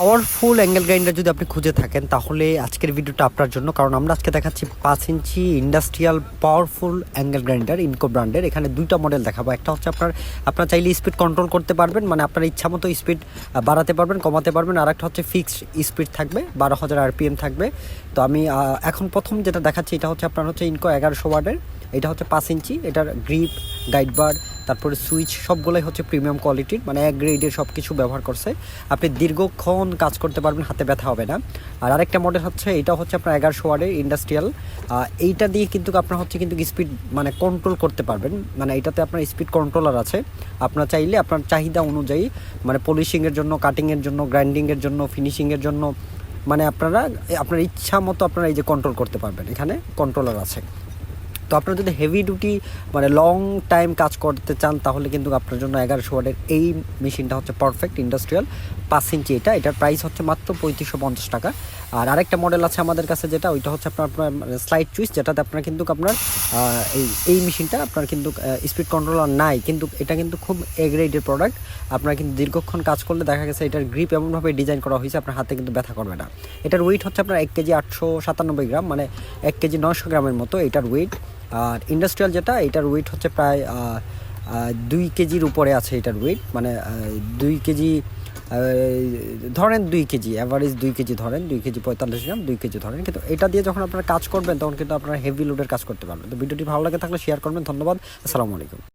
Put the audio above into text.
Powerful angle grinder যদি আপনি খুঁজে থাকেন, তাহলে আজকের ভিডিওটা আপনার জন্য। কারণ আমরা আজকে দেখাচ্ছি পাঁচ inch industrial powerful angle grinder Ingco ব্র্যান্ডের এখানে দুইটা মডেল দেখাবো। একটা হচ্ছে আপনার আপনার চাইলে স্পিড কন্ট্রোল করতে পারবেন মানে আপনার ইচ্ছা মতো স্পিড বাড়াতে পারবেন, কমাতে পারবেন। আর একটা হচ্ছে ফিক্সড স্পিড থাকবে, বারো হাজার আরপিএম থাকবে। তো আমি এখন প্রথম যেটা দেখাচ্ছি, এটা হচ্ছে আপনার হচ্ছে ইনকো এগারোশো ওয়ার্ডের এটা হচ্ছে পাঁচ ইঞ্চি, এটার গ্রিপ গাইড বার তারপরে সুইচ সবগুলোই হচ্ছে প্রিমিয়াম কোয়ালিটির মানে এক গ্রেডের সব কিছু ব্যবহার করছে। আপনি দীর্ঘক্ষণ কাজ করতে পারবেন, হাতে ব্যথা হবে না। আর আরেকটা মডেল হচ্ছে, এটা হচ্ছে আপনার এগারোশো ওয়ার্ডের ইন্ডাস্ট্রিয়াল এইটা দিয়ে কিন্তু আপনার হচ্ছে কিন্তু স্পিড মানে কন্ট্রোল করতে পারবেন। মানে এটাতে আপনার স্পিড কন্ট্রোলার আছে। আপনার চাইলে আপনার চাহিদা অনুযায়ী মানে পলিশিংয়ের জন্য কাটিংয়ের জন্য গ্রাইন্ডিংয়ের জন্য ফিনিশিংয়ের জন্য মানে আপনারা, আপনার ইচ্ছা মতো আপনারা এই যে কন্ট্রোল করতে পারবেন। এখানে কন্ট্রোলার আছে। তো আপনারা যদি হেভি ডিউটি মানে লং টাইম কাজ করতে চান, তাহলে কিন্তু আপনার জন্য এগারোশো ওয়াটের এই মেশিনটা হচ্ছে পারফেক্ট ইন্ডাস্ট্রিয়াল পাঁচ ইঞ্চি। এটা, এটার প্রাইস হচ্ছে মাত্র পঁয়ত্রিশশো পঞ্চাশ টাকা। আর আরেকটা মডেল আছে আমাদের কাছে যেটা, ওইটা হচ্ছে আপনার আপনার স্লাইড চুইস যেটাতে আপনার কিন্তু আপনার এই এই মেশিনটা আপনার কিন্তু স্পিড কন্ট্রোলার নাই। কিন্তু এটা কিন্তু খুব এগ্রেডের প্রোডাক্ট আপনার কিন্তু দীর্ঘক্ষণ কাজ করলে দেখা গেছে এটার গ্রিপ এমনভাবে ডিজাইন করা হয়েছে, আপনার হাতে কিন্তু ব্যথা করবে না। এটার ওয়েট হচ্ছে আপনার এক কেজি আটশো সাতানব্বই গ্রাম মানে এক কেজি নশো গ্রামের মতো। এটার ওয়েট আর ইন্ডাস্ট্রিয়াল যেটা, এটার ওয়েট হচ্ছে প্রায় দুই কেজির উপরে আছে এটার ওয়েট মানে দুই কেজি ধরেন দুই কেজি অ্যাভারেজ দুই কেজি ধরেন, দুই কেজি পঁয়তাল্লিশ গ্রাম, দুই কেজি ধরেন। কিন্তু এটা দিয়ে যখন আপনারা কাজ করবেন, তখন কিন্তু আপনারা হেভি লোডের কাজ করতে পারবেন। তো ভিডিওটি ভালো লাগে থাকলে শেয়ার করবেন। ধন্যবাদ। আসসালামু আলাইকুম।